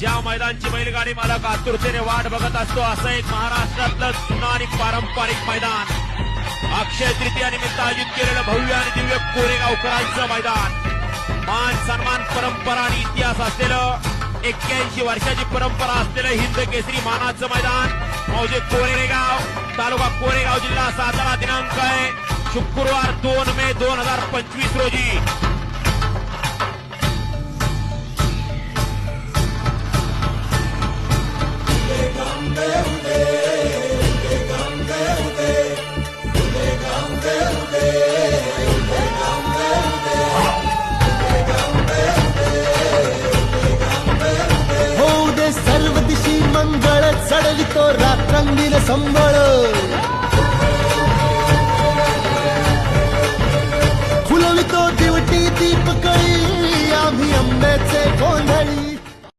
ज्या मैदानची बैलगाडी मालक आतुरतेने वाट बघत असतो असं एक महाराष्ट्रातलं जुनं आणि पारंपरिक मैदान. अक्षय तृतीया निमित्त आयोजित केलेलं भव्य आणि दिव्य कोरेगावकरांचं मैदान. मान सन्मान परंपरा आणि इतिहास असलेलं एक्क्याऐंशी वर्षाची परंपरा असलेलं हिंद केसरी मानाचं मैदान. मौजे कोरेगाव तालुका कोरेगाव जिल्हा सातारा दिनांक आहे शुक्रवार दोन मे दोन हजार पंचवीस रोजी. मंगळ चढली तो रात्रंगील संबळ. फुलवितो दिवटी दीपकळी.